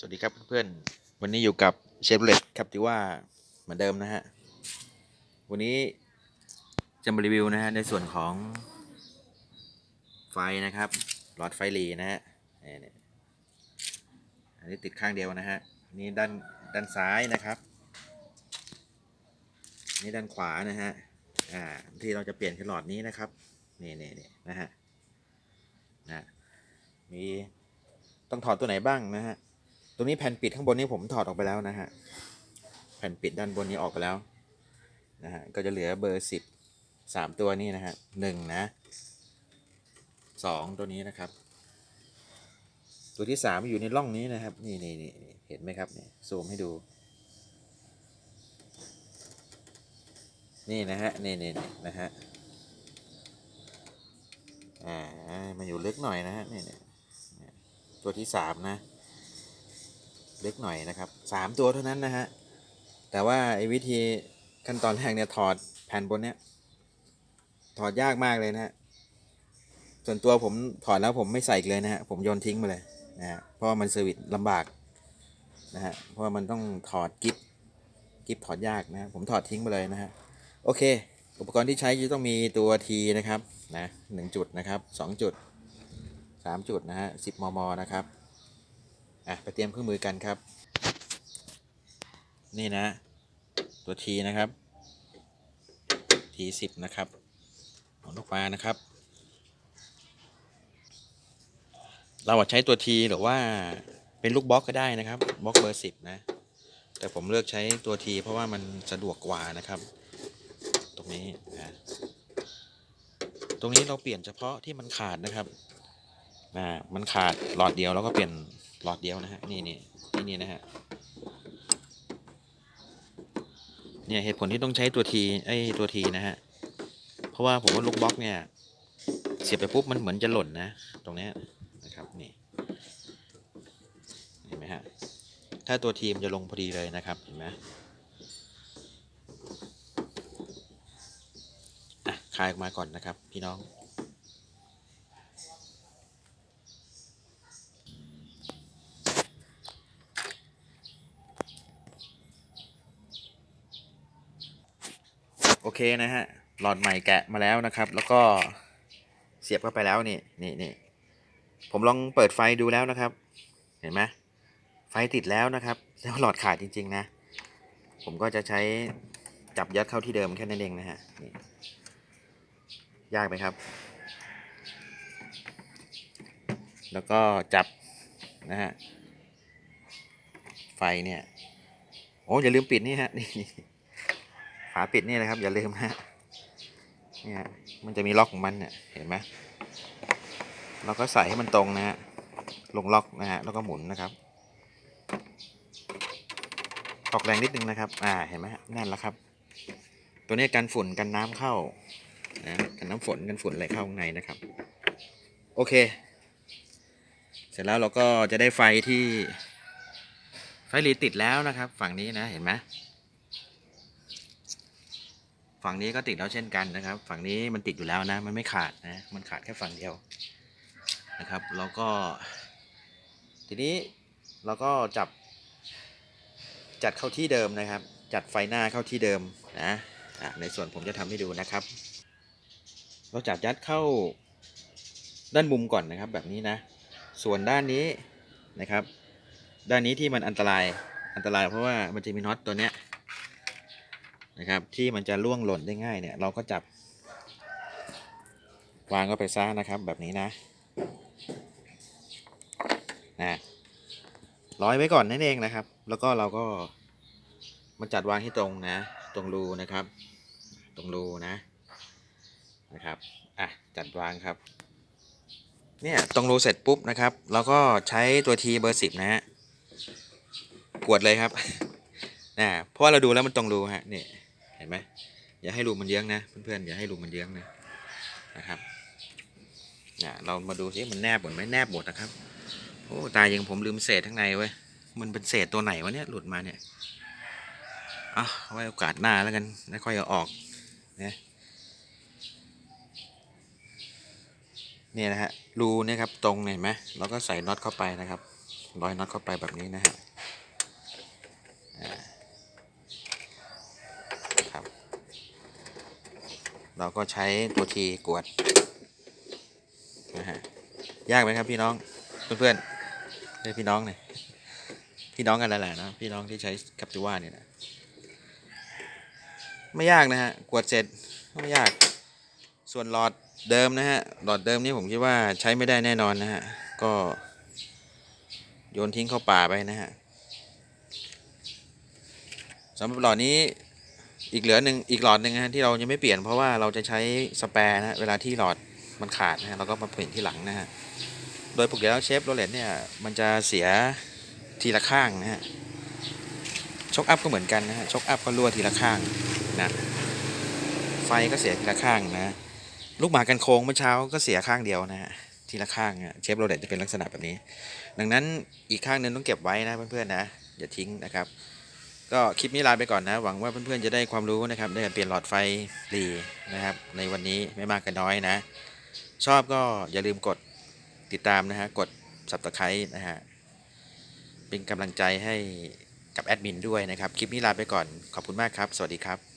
สวัสดีครับเพื่อนๆ วันนี้อยู่กับเชฟเล็กครับที่ว่าเหมือนเดิมนะฮะ วันนี้จะมารีวิวนะฮะในส่วนของไฟนะครับหลอดไฟหลีนะฮะอันนี้ติดข้างเดียวนะฮะนี่ด้านด้านซ้ายนะครับนี่ด้านขวานะฮะอ่าที่เราจะเปลี่ยนคือหลอดนี้นะครับนี่นี่นี่นะฮะนะมีต้องถอดตัวไหนบ้างนะฮะ ตรงนี้แผ่นปิดข้างบนนี้ผมถอดออกไปแล้วนะฮะ แผ่นปิดด้านบนนี้ออกไปแล้วนะฮะ ก็จะเหลือเบอร์สิบสามตัวนี้นะฮะหนึ่งนะสองตัวนี้นะครับ ตัวที่สามอยู่ในร่องนี้นะครับ นี่นี่นี่เห็นไหมครับเนี่ยซูมให้ดู นี่นะฮะ นี่นี่นี่นะฮะ อ่ามาอยู่ลึกหน่อยนะฮะ นี่นี่ตัวที่สามนะ เล็กหน่อยนะครับสามตัวเท่านั้นนะฮะแต่ว่าไอ้วิธีขั้นตอนแรกเนี่ยถอดแผ่นบนเนี้ยถอดยากมากเลยนะฮะส่วนตัวผมถอดแล้วผมไม่ใส่เลยนะฮะผมโยนทิ้งไปเลยนะฮะเพราะมันเซอร์วิสลำบากนะฮะเพราะมันต้องถอดกิฟกิฟถอดยากนะฮะผมถอดทิ้งไปเลยนะฮะโอเค อุปกรณ์ที่ใช้จะต้องมีตัวทีนะครับนะหนึ่งจุดนะครับสองจุดสามจุดนะฮะสิบมม นะครับ อะไปเตรียมเครื่องมือกันครับ นี่นะ ตัวทีนะครับทีสิบนะครับหมุนออกมานะครับ เราอาจใช้ตัวทีหรือว่าเป็นลูกบล็อกก็ได้นะครับบล็อกเบอร์สิบนะ แต่ผมเลือกใช้ตัวทีเพราะว่ามันสะดวกกว่านะครับ ตรงนี้นะตรงนี้เราเปลี่ยนเฉพาะที่มันขาดนะครับนะมันขาดหลอดเดียวแล้วก็เปลี่ยน หลอดเดียวนะฮะนี่นี่ที่นี่นะฮะเนี่ยเหตุผลที่ต้องใช้ตัวทีไอ้ตัวทีนะฮะเพราะว่าผมว่าลูกบล็อกเนี่ย เสียบไปปุ๊บมันเหมือนจะหล่นนะ ตรงนี้นะครับนี่เห็นไหมฮะถ้าตัวทีมนจะลงพอดีเลยนะครับเห็นไหมอะคลายออกมาก่อนนะครับ พี่น้อง โอเคนะฮะ หลอดใหม่แกะมาแล้วนะครับ แล้วก็เสียบเข้าไปแล้วนี่นี่นี่ผมลองเปิดไฟดูแล้วนะครับ เห็นไหมไฟติดแล้วนะครับ แล้วหลอดขาดจริง ๆ นะ ผมก็จะใช้จับยัดเข้าที่เดิมแค่นั้นเองนะฮะนี่ยากไหมครับ แล้วก็จับนะฮะไฟเนี่ย โอ้อย่าลืมปิดนี่ฮะนี่ ฝาปิดนี่นะครับ อย่าลืมนะเนี่ยมันจะมีล็อกของมันเนี่ยเห็นไหมเราก็ใส่ให้มันตรงนะฮะลงล็อกนะฮะแล้วก็หมุนนะครับ ออกแรงนิดนึงนะครับ อ่าเห็นไหมแน่นแล้วครับ ตัวนี้กันฝุ่นกันน้ำเข้านะกันน้ำฝนกันฝุ่นอะไรเข้าข้างในนะครับ โอเค เสร็จแล้วเราก็จะได้ไฟที่ไฟรีติดแล้วนะครับ ฝั่งนี้นะเห็นไหม ฝั่งนี้ก็ติดแล้วเช่นกันนะครับ ฝั่งนี้มันติดอยู่แล้วนะ มันไม่ขาดนะ มันขาดแค่ฝั่งเดียวนะครับ แล้วก็ ทีนี้เราก็จับ จัดเข้าที่เดิมนะครับ จัดไฟหน้าเข้าที่เดิมนะอะในส่วนผมจะทำให้ดูนะครับ เราจับยัดเข้าด้านมุมก่อนนะครับแบบนี้นะ ส่วนด้านนี้นะครับ ด้านนี้ที่มันอันตรายอันตรายเพราะว่ามันจะมีน็อตตัวเนี้ย นะครับ ที่มันจะล่วงหล่นได้ง่ายเนี่ย เราก็จับ วางก็ไปซ่านะครับแบบนี้นะนะร้อยไว้ก่อนนั่นเองนะครับ แล้วก็เราก็มาจัดวางให้ตรงนะ ตรงรูนะครับ ตรงรูนะนะครับอะจัดวางครับเนี่ยตรงรูเสร็จปุ๊บนะครับเราก็ใช้ตัวทีเบอร์สิบนะฮะกวดเลยครับนะเพราะเราดูแล้วมันตรงรูฮะเนี่ย เห็นไหมอย่าให้รูมันเยื้องนะเพื่อนๆอย่าให้รูมันเยื้องนะนะครับเนี่ยเรามาดูสิมันแนบหมดไหมแนบหมดนะครับโอ้ตายยังผมลืมเศษข้างในไว้มันเป็นเศษตัวไหนวะเนี่ยหลุดมาเนี่ยเอาไว้โอกาสหน้าแล้วกันแล้วค่อยเอาออกนะเนี่ยนะฮะรูเนี่ยครับตรงเห็นไหมเราก็ใส่น็อตเข้าไปนะครับร้อยน็อตเข้าไปแบบนี้นะฮะอ่าครับ เราก็ใช้ตัวทีกวดนะฮะยากไหมครับพี่น้องเพื่อนๆเรียพี่น้องหน่ยพี่น้องกันแหละนะพี่น้องที่ใช้แคปติว่าเนี่ยนะไม่ยากนะฮะกวดเสร็จไม่ยาก ส่วนหลอดเดิมนะฮะหลอดเดิมนี่ผมคิดว่าใช้ไม่ได้แน่นอนนะฮะก็โยนทิ้งเข้าป่าไปนะฮะสำหรับหลอดนี้ อีกเหลือหนึ่งอีกหลอดหนึ่งนะที่เรายังไม่เปลี่ยนเพราะว่าเราจะใช้สแปร์นะเวลาที่หลอดมันขาดนะเราก็มาเปลี่ยนที่หลังนะฮะโดยปกติแล้วเชฟโรเลตเนี่ยมันจะเสียทีละข้างนะฮะช็อคอัพก็เหมือนกันนะฮะช็อคอัพก็รั่วทีละข้างนะไฟก็เสียทีละข้างนะ ลูกหมากันโค้งเมื่อเช้าก็เสียข้างเดียวนะฮะทีละข้างเชฟโรเลตจะเป็นลักษณะแบบนี้ ดังนั้นอีกข้างหนึงต้องเก็บไว้นะเพื่อนๆนะอย่าทิ้งนะครับ ก็คลิปนี้ลาไปก่อนนะ หวังว่าเพื่อนๆจะได้ความรู้นะครับในการเปลี่ยนหลอดไฟดีนะครับ ในวันนี้ไม่มากก็น้อยนะ ชอบก็อย่าลืมกดติดตามนะฮะกด subscribe นะฮะเป็นกำลังใจให้กับแอดมินด้วยนะครับ คลิปนี้ลาไปก่อนขอบคุณมากครับ สวัสดีครับ